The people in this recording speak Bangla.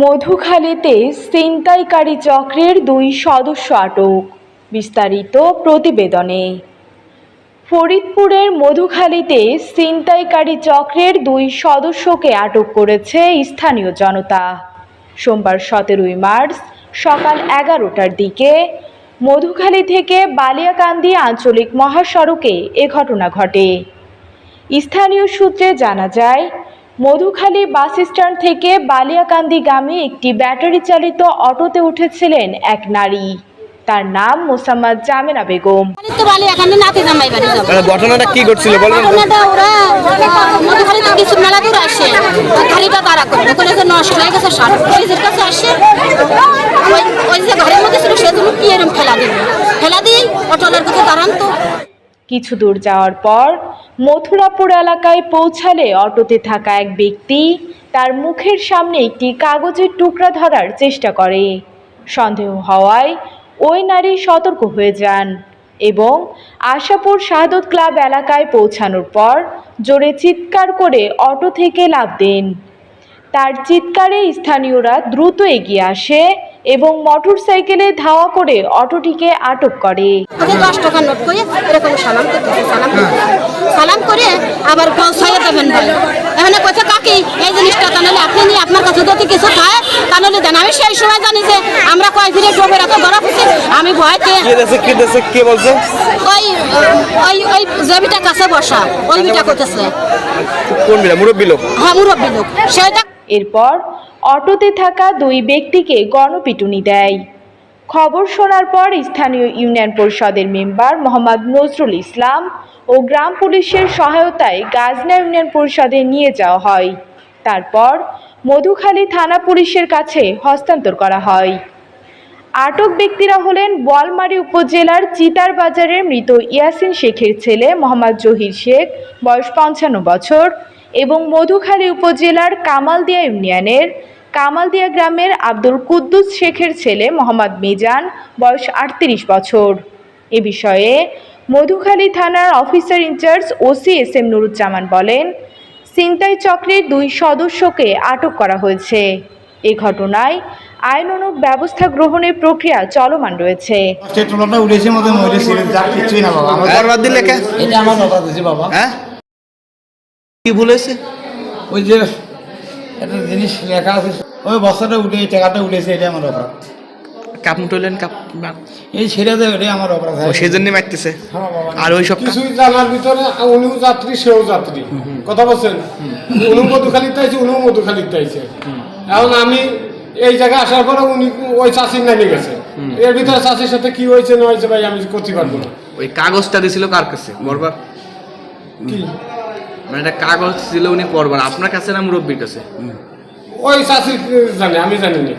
মধুখালীতে ছিনতাইকারী চক্রের দুই সদস্য আটক, বিস্তারিত প্রতিবেদনে। ফরিদপুরের মধুখালীতে ছিনতাইকারী চক্রের দুই সদস্যকে আটক করেছে স্থানীয় জনতা। সোমবার সতেরোই মার্চ সকাল এগারোটার দিকে মধুখালী থেকে বালিয়াকান্দি আঞ্চলিক মহাসড়কে এ ঘটনা ঘটে। স্থানীয় সূত্রে জানা যায় মধুখালী বাস স্ট্যান্ড থেকে বালিয়াকান্দিগামী একটি ব্যাটারি চালিত অটোতে উঠেছিলেন এক নারী। তার নাম মোসাম্মদ জামেনা বেগম। তো বালি এখানে নাতি জামাই বাড়ি যাব। মানে ঘটনাটা কি ঘটছিল ঘটনাটা ওরা দূর আসে। গাড়িটা তারা করল বলে যে নষ্ট হয়ে গেছে সার ফ্রিজের কাছে আসে। ওই যে ঘরের মধ্যে ছিল সেজন্য কি এরম ফেলা দিল? ফেলা দিই অটোলার কাছে দাঁড়ান তো। কিছু দূর যাওয়ার পর মথুরাপুর এলাকায় পৌঁছালে অটোতে থাকা এক ব্যক্তি তার মুখের সামনে একটি কাগজের টুকরা ধরার চেষ্টা করে। সন্দেহ হওয়ায় ওই নারী সতর্ক হয়ে যান এবং আশাপুর শাহাদত ক্লাব এলাকায় পৌঁছানোর পর জোরে চিৎকার করে অটো থেকে লাফ দেন। তার চিৎকারে স্থানীয়রা দ্রুত এগিয়ে আসে এবং মোটরসাইকেলে ধাওয়া করে অটোটিকে আটক করে। দশ টাকা নোট করে এরকম সালাম সালাম সালাম করে আবার পৌঁছাইয়ে দেবেন ভাই। এখানে কোথায় কাকি এই জিনিসটা তাহলে আপনি নিয়ে আপনার কাছে যদি কিছু খায় তাহলে দেন। আমি সেই সময় জানি যে আমরা কয় ফিরে আমি ভয়তে কে দেশে কে দেশে কে বলছে? ওই ওই ওই কাছে বসা ওই বিটা করতেছে কোন বিলা মুরব্বী লোক? হ্যাঁ মুরব্বী লোক। সেটা এরপর অটোতে থাকা দুই ব্যক্তিকে গণপিটুনি দেয়। খবর শোনার পর স্থানীয় ইউনিয়ন পরিষদের মেম্বার মোহাম্মদ নজরুল ইসলাম ও গ্রাম পুলিশের সহায়তায় গাজনা ইউনিয়ন পরিষদে নিয়ে যাওয়া হয়। তারপর মধুখালী থানা পুলিশের কাছে হস্তান্তর করা হয়। আটক ব্যক্তিরা হলেন বোয়ালমারী উপজেলার চিতার বাজারের মৃত ইয়াসিন শেখের ছেলে মোহাম্মদ জহির শেখ, বয়স পঞ্চান্ন বছর এবং মধুখালী উপজেলার কামালদিয়া ইউনিয়নের কামালদিয়া গ্রামের আব্দুল কুদ্দুস শেখের ছেলে মোহাম্মদ মিজান বয়স আটত্রিশ বছর। এ বিষয়ে মধুখালী থানার officer in charge OC S M Nuruzzaman বলেন ছিনতাই চক্রের দুই সদস্যকে আটক করা হয়েছে। এ ঘটনায় আইনানুগ ব্যবস্থা গ্রহণের প্রক্রিয়া চলমান রয়েছে। সেই উঠেছে মতো মহিলা ছিল যা কিছুই না বাবা। আমার দিলে এটা আমার বাবা। হ্যাঁ? কি ভুল হয়েছে ওই যে একটা জিনিস লেখা আছে ওই বস্তাটা উঠে এই টাকাটা উঠেছে এটা আমার অপরাধ। কাপ মুটলেন কাপ এই ছেড়ে দেয় ওটাই আমার অপরাধ। সেই জন্য মারতেছে? হ্যাঁ আর ওই সব কা- কিছুই জানার ভিতরে উনিও যাত্রী সেও যাত্রী। কথা বলছেন? উনি মধুখালিতে আইছে উনিও মধুখালিতে আইছে। এখন আমি এই জায়গায় আসার পরে উনি ওই চাষির নামে গেছে। এর ভিতরে চাষির সাথে কি হয়েছে না হয়েছে ভাই আমি করতে পারব না। ওই কাগজটা দিছিল কার কাছে? বরবার? কি? মানে একটা কাগজ ছিল, উনি পড়বার আপনার কাছে না মুরব্বীর কাছে? ওই চাষির জানে, আমি জানি না